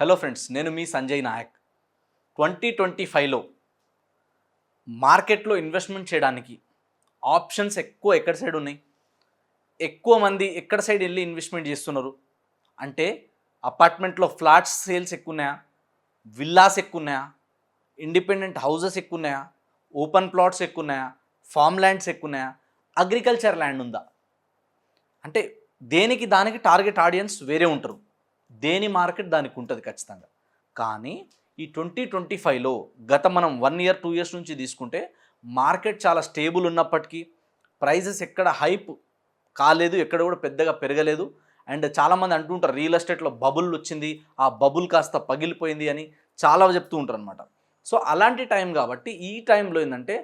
Hello friends నేను మీ Sanjay Nayak. Twenty twenty ఫైవ్లో మార్కెట్లో ఇన్వెస్ట్మెంట్ చేయడానికి ఆప్షన్స్ ఎక్కువ ఎక్కడ సైడ్ ఉన్నాయి? ఎక్కువ మంది ఎక్కడ సైడ్ వెళ్ళి ఇన్వెస్ట్మెంట్ చేస్తున్నారు? అంటే అపార్ట్మెంట్లో ఫ్లాట్స్ సేల్స్ ఎక్కువ ఉన్నాయా? విల్లాస్ ఎక్కువ ఉన్నాయా? ఇండిపెండెంట్ హౌజెస్ ఎక్కువ ఉన్నాయా? ఓపెన్ ప్లాట్స్ ఎక్కువ ఉన్నాయా? ఫామ్ ల్యాండ్స్ ఎక్కువ ఉన్నాయా? అగ్రికల్చర్ ల్యాండ్ ఉందా? అంటే దేనికి దానికి టార్గెట్ ఆడియన్స్ వేరే ఉంటారు. దేని మార్కెట్ దానికి ఉంటుంది ఖచ్చితంగా. కానీ ఈ ట్వంటీ ట్వంటీ ఫైవ్లో గత మనం వన్ ఇయర్ టూ ఇయర్స్ నుంచి తీసుకుంటే మార్కెట్ చాలా స్టేబుల్ ఉన్నప్పటికీ ప్రైజెస్ ఎక్కడ హైప్ కాలేదు ఎక్కడ కూడా పెద్దగా పెరగలేదు. అండ్ చాలామంది అంటుంటారు రియల్ ఎస్టేట్లో బబుల్ వచ్చింది ఆ బబుల్ కాస్త పగిలిపోయింది అని చాలా చెప్తూ ఉంటారు అనమాట సో అలాంటి టైం కాబట్టి ఈ టైంలో ఏంటంటే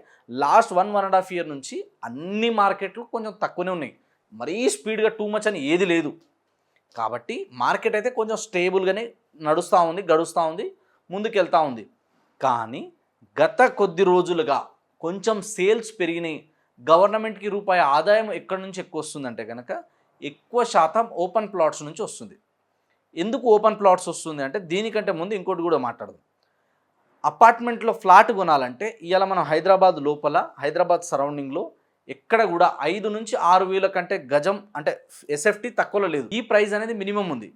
last one one and half year నుంచి అన్ని మార్కెట్లు కొంచెం తక్కువనే ఉన్నాయి. మరీ స్పీడ్గా టూ మచ్ అని ఏది లేదు. కాబట్టి మార్కెట్ అయితే కొంచెం స్టేబుల్గానే నడుస్తూ ఉంది గడుస్తూ ఉంది ముందుకెళ్తూ ఉంది. కానీ గత కొద్ది రోజులుగా కొంచెం సేల్స్ పెరిగినాయి. గవర్నమెంట్కి రూపాయి ఆదాయం ఎక్కడి నుంచి ఎక్కువ వస్తుందంటే కనుక ఎక్కువ శాతం ఓపెన్ ప్లాట్స్ నుంచి వస్తుంది. ఎందుకు ఓపెన్ ప్లాట్స్ వస్తుంది అంటే దీనికంటే ముందు ఇంకోటి కూడా మాట్లాడదు. అపార్ట్మెంట్లో ఫ్లాట్ కొనాలంటే ఇవాళ మనం హైదరాబాద్ లోపల హైదరాబాద్ సరౌండింగ్లో ఎక్కడ కూడా ఐదు నుంచి ఆరు వేల కంటే గజం అంటే ఎస్ఎఫ్టీ తక్కువలో లేదు. ఈ ప్రైస్ అనేది మినిమం ఉంది.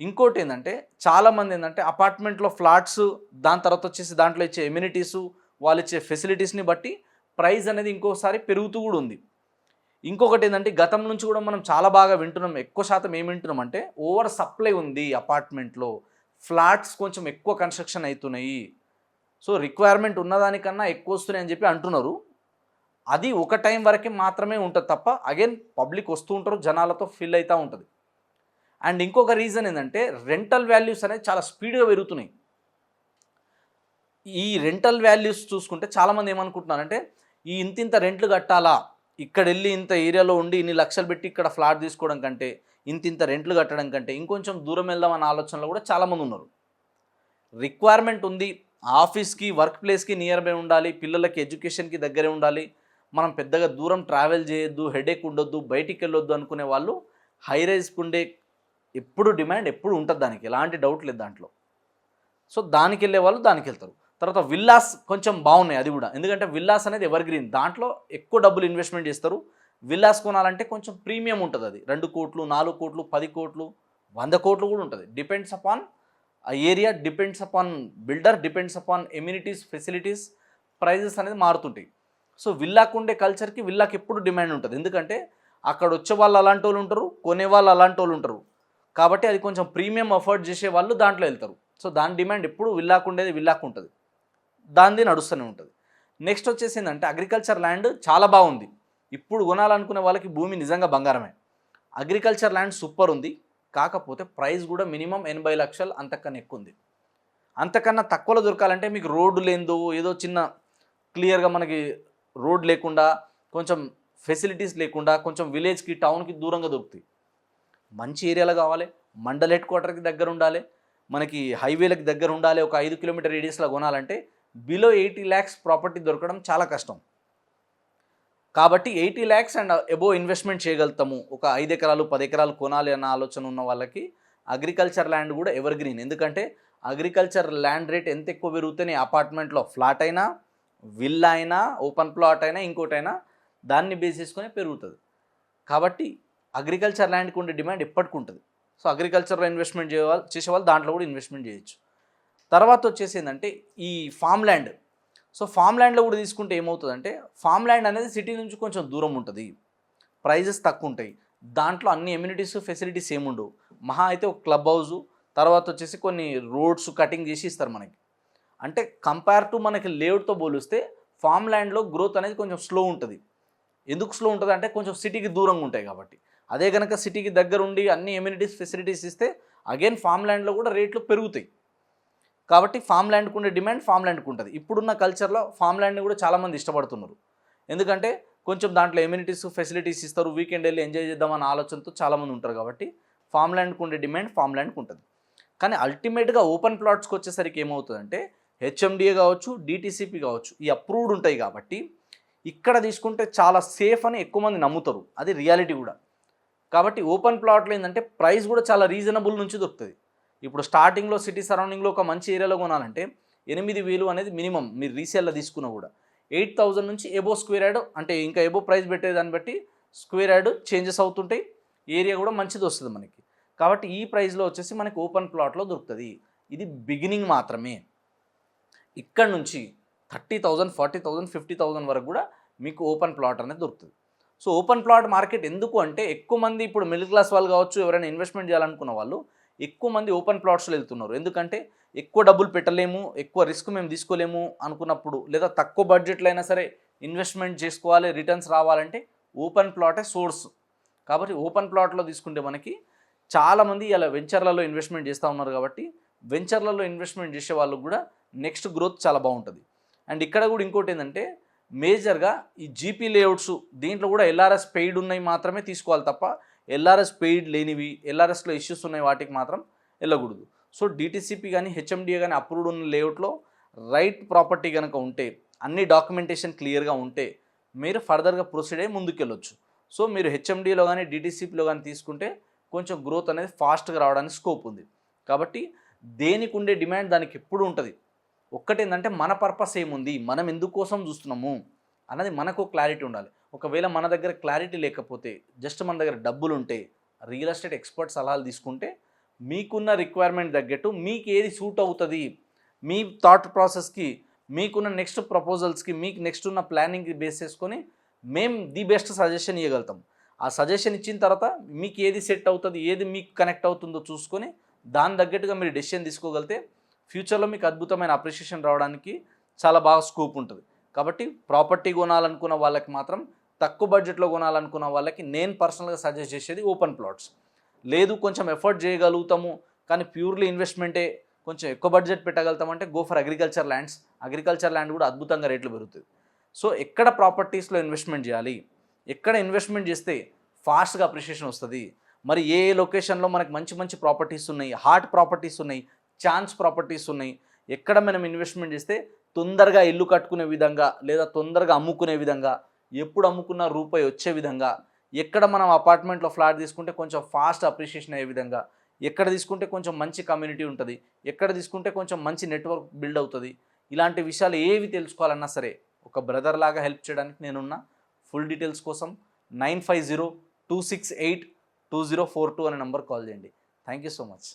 ఇంకోటి ఏంటంటే చాలామంది ఏంటంటే అపార్ట్మెంట్లో ఫ్లాట్స్ దాని తర్వాత వచ్చేసి దాంట్లో ఇచ్చే ఎమ్యూనిటీస్ వాళ్ళు ఇచ్చే ఫెసిలిటీస్ని బట్టి ప్రైస్ అనేది ఇంకోసారి పెరుగుతూ కూడా ఉంది. ఇంకొకటి ఏంటంటే గతం నుంచి కూడా మనం చాలా బాగా వింటున్నాం. ఎక్కువ శాతం ఏం వింటున్నాం అంటే ఓవర్ సప్లై ఉంది అపార్ట్మెంట్లో. ఫ్లాట్స్ కొంచెం ఎక్కువ కన్స్ట్రక్షన్ అవుతున్నాయి. సో రిక్వైర్మెంట్ ఉన్నదానికన్నా ఎక్కువ వస్తున్నాయి అని చెప్పి అంటున్నారు. అది ఒక టైం వరకే మాత్రమే ఉంటుంది తప్ప అగైన్ పబ్లిక్ వస్తూ ఉంటారు జనాలతో ఫిల్ అవుతూ ఉంటుంది. అండ్ ఇంకొక రీజన్ ఏంటంటే రెంటల్ వాల్యూస్ అనేది చాలా స్పీడ్గా పెరుగుతున్నాయి. ఈ రెంటల్ వాల్యూస్ చూసుకుంటే చాలామంది ఏమనుకుంటున్నారంటే ఈ ఇంత ఇంత రెంట్లు కట్టాలా? ఇక్కడ వెళ్ళి ఇంత ఏరియాలో ఉండి ఇన్ని లక్షలు పెట్టి ఇక్కడ ఫ్లాట్ తీసుకోవడం కంటే ఇంత ఇంత రెంట్లు కట్టడం కంటే ఇంకొంచెం దూరం వెళ్దామన్న ఆలోచనలో కూడా చాలామంది ఉన్నారు. రిక్వైర్మెంట్ ఉంది. ఆఫీస్కి వర్క్ ప్లేస్కి నియర్ బై ఉండాలి పిల్లలకి ఎడ్యుకేషన్కి దగ్గరే ఉండాలి. మనం పెద్దగా దూరం ట్రావెల్ చేయొద్దు హెడేక్ ఉండొద్దు బయటికి వెళ్ళొద్దు అనుకునే వాళ్ళు హై రైజ్కి ఉండే ఎప్పుడు డిమాండ్ ఎప్పుడు ఉంటుంది దానికి. ఎలాంటి డౌట్ లేదు దాంట్లో. సో దానికి వెళ్ళే వాళ్ళు దానికి వెళ్తారు. తర్వాత విల్లాస్ కొంచెం బాగున్నాయి అది కూడా. ఎందుకంటే విల్లాస్ అనేది ఎవర్ గ్రీన్ దాంట్లో ఎక్కువ డబ్బులు ఇన్వెస్ట్మెంట్ చేస్తారు. విల్లాస్ కొనాలంటే కొంచెం ప్రీమియం ఉంటుంది అది. రెండు కోట్లు నాలుగు కోట్లు పది కోట్లు వంద కోట్లు కూడా ఉంటుంది. డిపెండ్స్ అపాన్ ఆ area depends upon builder depends upon amenities facilities prices అనేది మారుతుంటాయి. సో విల్లాకు ఉండే కల్చర్కి విల్లాకి ఎప్పుడు డిమాండ్ ఉంటుంది. ఎందుకంటే అక్కడ వచ్చే వాళ్ళు అలాంటి వాళ్ళు ఉంటారు కొనే వాళ్ళు అలాంటి వాళ్ళు ఉంటారు. కాబట్టి అది కొంచెం ప్రీమియం అఫోర్డ్ చేసే వాళ్ళు దాంట్లో వెళ్తారు. సో దాని డిమాండ్ ఎప్పుడు విల్లాకు ఉండేది విల్లాకు ఉంటుంది. దానిది నడుస్తూనే ఉంటుంది. నెక్స్ట్ వచ్చేసి ఏంటంటే అగ్రికల్చర్ ల్యాండ్ చాలా బాగుంది. ఇప్పుడు కొనాలనుకునే వాళ్ళకి భూమి నిజంగా బంగారమే. అగ్రికల్చర్ ల్యాండ్ సూపర్ ఉంది. కాకపోతే ప్రైస్ కూడా మినిమం ఎనభై లక్షలు అంతకన్నా ఎక్కువ ఉంది. అంతకన్నా తక్కువలో దొరకాలంటే మీకు రోడ్డు లేదో ఏదో చిన్న క్లియర్గా మనకి రోడ్ లేకుండా కొంచెం ఫెసిలిటీస్ లేకుండా కొంచెం విలేజ్కి టౌన్కి దూరంగా దొరుకుతాయి. మంచి ఏరియాలో కావాలి మండల్ హెడ్ క్వార్టర్కి దగ్గర ఉండాలి మనకి హైవేలకు దగ్గర ఉండాలి ఒక ఐదు కిలోమీటర్ రేడియస్లో కొనాలంటే బిలో ఎయిటీ ల్యాక్స్ ప్రాపర్టీ దొరకడం చాలా కష్టం. కాబట్టి eighty lakhs and above investment చేయగలుగుతాము. ఒక ఐదు ఎకరాలు పది ఎకరాలు కొనాలి అన్న ఆలోచన ఉన్న వాళ్ళకి అగ్రికల్చర్ ల్యాండ్ కూడా ఎవర్ గ్రీన్ ఎందుకంటే అగ్రికల్చర్ ల్యాండ్ రేట్ ఎంత ఎక్కువ పెరుగుతేనే అపార్ట్మెంట్లో ఫ్లాట్ అయినా విల్లా అయినా ఓపెన్ ప్లాట్ అయినా ఇంకోటైనా దాన్ని బేస్ చేసుకొని పెరుగుతుంది. కాబట్టి అగ్రికల్చర్ ల్యాండ్కి ఉండే డిమాండ్ ఎప్పటికి ఉంటుంది సో అగ్రికల్చర్లో ఇన్వెస్ట్మెంట్ చేయాలి చేసేవాళ్ళు దాంట్లో కూడా ఇన్వెస్ట్మెంట్ చేయొచ్చు. తర్వాత వచ్చేసి ఏంటంటే ఈ ఫామ్ ల్యాండ్ సో ఫామ్ ల్యాండ్లో కూడా తీసుకుంటే ఏమవుతుందంటే ఫామ్ ల్యాండ్ అనేది సిటీ నుంచి కొంచెం దూరం ఉంటుంది. ప్రైజెస్ తక్కువ ఉంటాయి. దాంట్లో అన్ని ఎమ్యూనిటీస్ ఫెసిలిటీస్ ఏముండవు. మహా అయితే ఒక క్లబ్ హౌస్ తర్వాత వచ్చేసి కొన్ని రోడ్స్ కటింగ్ చేసి ఇస్తారు మనకి. అంటే కంపేర్ టు మనకి లేఅవుట్తో పోలిస్తే ఫామ్ ల్యాండ్లో గ్రోత్ అనేది కొంచెం స్లో ఉంటుంది. ఎందుకు స్లో ఉంటుంది అంటే కొంచెం సిటీకి దూరంగా ఉంటాయి కాబట్టి. అదే కనుక సిటీకి దగ్గర ఉండి అన్ని ఎమ్యూనిటీస్ ఫెసిలిటీస్ ఇస్తే అగైన్ ఫామ్ ల్యాండ్లో కూడా రేట్లు పెరుగుతాయి. కాబట్టి ఫామ్ ల్యాండ్కు ఉండే డిమాండ్ ఫామ్ ల్యాండ్కు ఉంటుంది. ఇప్పుడున్న కల్చర్లో ఫామ్ ల్యాండ్ని కూడా చాలామంది ఇష్టపడుతున్నారు. ఎందుకంటే కొంచెం దాంట్లో ఎమ్యూనిటీస్ ఫెసిలిటీస్ ఇస్తారు వీకెండ్ వెళ్ళి ఎంజాయ్ చేద్దామన్న ఆలోచనతో చాలామంది ఉంటారు కాబట్టి ఫామ్ ల్యాండ్కు ఉండే డిమాండ్ ఫామ్ ల్యాండ్కు ఉంటుంది. కానీ అల్టిమేట్గా ఓపెన్ ప్లాట్స్కి వచ్చేసరికి ఏమవుతుందంటే హెచ్ఎండిఏ కావచ్చు డిటీసీపీ కావచ్చు ఈ అప్రూవ్డ్ ఉంటాయి కాబట్టి ఇక్కడ తీసుకుంటే చాలా సేఫ్ అని ఎక్కువ మంది నమ్ముతారు. అది రియాలిటీ కూడా. కాబట్టి ఓపెన్ ప్లాట్లో ఏంటంటే ప్రైస్ కూడా చాలా రీజనబుల్ నుంచి దొరుకుతుంది. ఇప్పుడు స్టార్టింగ్లో సిటీ సరౌండింగ్లో ఒక మంచి ఏరియాలో కొనాలంటే ఎనిమిది వేలు అనేది మినిమం మీరు రీసేల్లో తీసుకున్నా కూడా. ఎయిట్ థౌజండ్ నుంచి ఎబో స్క్వేర్ యాడ్ అంటే ఇంకా ఎబో ప్రైస్ పెట్టే దాన్ని బట్టి స్క్వేర్ యాడ్ చేంజెస్ అవుతుంటాయి. ఏరియా కూడా మంచిది వస్తుంది మనకి. కాబట్టి ఈ ప్రైస్లో వచ్చేసి మనకి ఓపెన్ ప్లాట్లో దొరుకుతుంది. ఇది బిగినింగ్ మాత్రమే. ఇక్కడ నుంచి thirty thousand forty thousand fifty thousand వరకు కూడా మీకు ఓపెన్ ప్లాట్ అనేది దొరుకుతుంది. సో ఓపెన్ ప్లాట్ మార్కెట్ ఎందుకు అంటే ఎక్కువ మంది ఇప్పుడు మిడిల్ క్లాస్ వాళ్ళు కావచ్చు ఎవరైనా ఇన్వెస్ట్మెంట్ చేయాలనుకున్న వాళ్ళు ఎక్కువ మంది ఓపెన్ ప్లాట్స్లో వెళ్తున్నారు. ఎందుకంటే ఎక్కువ డబ్బులు పెట్టలేము ఎక్కువ రిస్క్ మేము తీసుకోలేము అనుకున్నప్పుడు లేదా తక్కువ బడ్జెట్లో అయినా సరే ఇన్వెస్ట్మెంట్ చేసుకోవాలి రిటర్న్స్ రావాలంటే ఓపెన్ ప్లాటే సోర్స్. కాబట్టి ఓపెన్ ప్లాట్లో తీసుకుంటే మనకి చాలామంది ఇలా వెంచర్లలో ఇన్వెస్ట్మెంట్ చేస్తూ ఉన్నారు కాబట్టి వెంచర్లలో ఇన్వెస్ట్మెంట్ చేసే వాళ్ళకు కూడా నెక్స్ట్ గ్రోత్ చాలా బాగుంటుంది. అండ్ ఇక్కడ కూడా ఇంకోటి ఏంటంటే మేజర్గా ఈ జీపీ లేఅవుట్స్ దీంట్లో కూడా ఎల్ఆర్ఎస్ పెయిడ్ ఉన్నాయి మాత్రమే తీసుకోవాలి తప్ప ఎల్ఆర్ఎస్ పెయిడ్ లేనివి ఎల్ఆర్ఎస్లో ఇష్యూస్ ఉన్నాయి వాటికి మాత్రం వెళ్ళకూడదు. సో డిటీసీపీ కానీ హెచ్ఎండిఏ కానీ అప్రూవ్డ్ ఉన్న లేఅవుట్లో రైట్ ప్రాపర్టీ కనుక ఉంటే అన్ని డాక్యుమెంటేషన్ క్లియర్గా ఉంటే మీరు ఫర్దర్గా ప్రొసీడ్ అయ్యి ముందుకెళ్ళొచ్చు. సో మీరు హెచ్ఎండిలో కానీ డిటీసీపీలో కానీ తీసుకుంటే కొంచెం గ్రోత్ అనేది ఫాస్ట్గా రావడానికి స్కోప్ ఉంది. కాబట్టి దేనికి ఉండే డిమాండ్ దానికి ఎప్పుడు ఉంటుంది. ఒక్కటేంటంటే మన పర్పస్ ఏముంది? మనం ఎందుకోసం చూస్తున్నాము? అన్నది మనకు క్లారిటీ ఉండాలి. ఒకవేళ మన దగ్గర క్లారిటీ లేకపోతే జస్ట్ మన దగ్గర డబ్బులు ఉంటే రియల్ ఎస్టేట్ ఎక్స్పర్ట్ సలహాలు తీసుకుంటే మీకున్న రిక్వైర్మెంట్ తగ్గట్టు మీకు ఏది సూట్ అవుతుంది? మీ థాట్ ప్రాసెస్కి మీకున్న నెక్స్ట్ ప్రపోజల్స్కి మీకు నెక్స్ట్ ఉన్న ప్లానింగ్కి బేస్ చేసుకొని మేము ది బెస్ట్ సజెషన్ ఇవ్వగలుగుతాం ఆ సజెషన్ ఇచ్చిన తర్వాత మీకు ఏది సెట్ అవుతుంది? ఏది మీకు కనెక్ట్ అవుతుందో చూసుకొని దాని తగ్గట్టుగా మీరు డెసిషన్ తీసుకోగలిగితే ఫ్యూచర్లో మీకు అద్భుతమైన అప్రిషియేషన్ రావడానికి చాలా బాగా స్కోప్ ఉంటుంది. కాబట్టి ప్రాపర్టీ కొనాలనుకున్న వాళ్ళకి మాత్రం తక్కువ బడ్జెట్లో కొనాలనుకున్న వాళ్ళకి నేను పర్సనల్గా సజెస్ట్ చేసేది ఓపెన్ ప్లాట్స్. లేదు కొంచెం ఎఫర్ట్ చేయగలుగుతాము కానీ ప్యూర్లీ ఇన్వెస్ట్మెంటే కొంచెం ఎక్కువ budget పెట్టగలుగుతామంటే go for agriculture lands. Agriculture land కూడా అద్భుతంగా రేట్లు పెరుగుతుంది సో ఎక్కడ ప్రాపర్టీస్లో ఇన్వెస్ట్మెంట్ చేయాలి? ఎక్కడ ఇన్వెస్ట్మెంట్ చేస్తే ఫాస్ట్గా అప్రిషియేషన్ వస్తుంది? మరి ఏ లొకేషన్లో మనకు మంచి మంచి ప్రాపర్టీస్ ఉన్నాయి? హాట్ ప్రాపర్టీస్ ఉన్నాయి? ఛాన్స్ ప్రాపర్టీస్ ఉన్నాయి. ఎక్కడ మనం ఇన్వెస్ట్మెంట్ చేస్తే తొందరగా ఇల్లు కట్టుకునే విధంగా లేదా తొందరగా అమ్ముకునే విధంగా ఎప్పుడు అమ్ముకున్న రూపాయి వచ్చే విధంగా ఎక్కడ మనం అపార్ట్మెంట్లో ఫ్లాట్ తీసుకుంటే కొంచెం ఫాస్ట్ అప్రిషియేషన్ అయ్యే విధంగా ఎక్కడ తీసుకుంటే కొంచెం మంచి కమ్యూనిటీ ఉంటుంది ఎక్కడ తీసుకుంటే కొంచెం మంచి నెట్వర్క్ బిల్డ్ అవుతుంది ఇలాంటి విషయాలు ఏవి తెలుసుకోవాలన్నా సరే ఒక బ్రదర్ లాగా హెల్ప్ చేయడానికి నేనున్న ఫుల్ డీటెయిల్స్ కోసం nine five zero two six eight two zero four two అనే నెంబర్ కాల్ చేయండి. Thank you so much.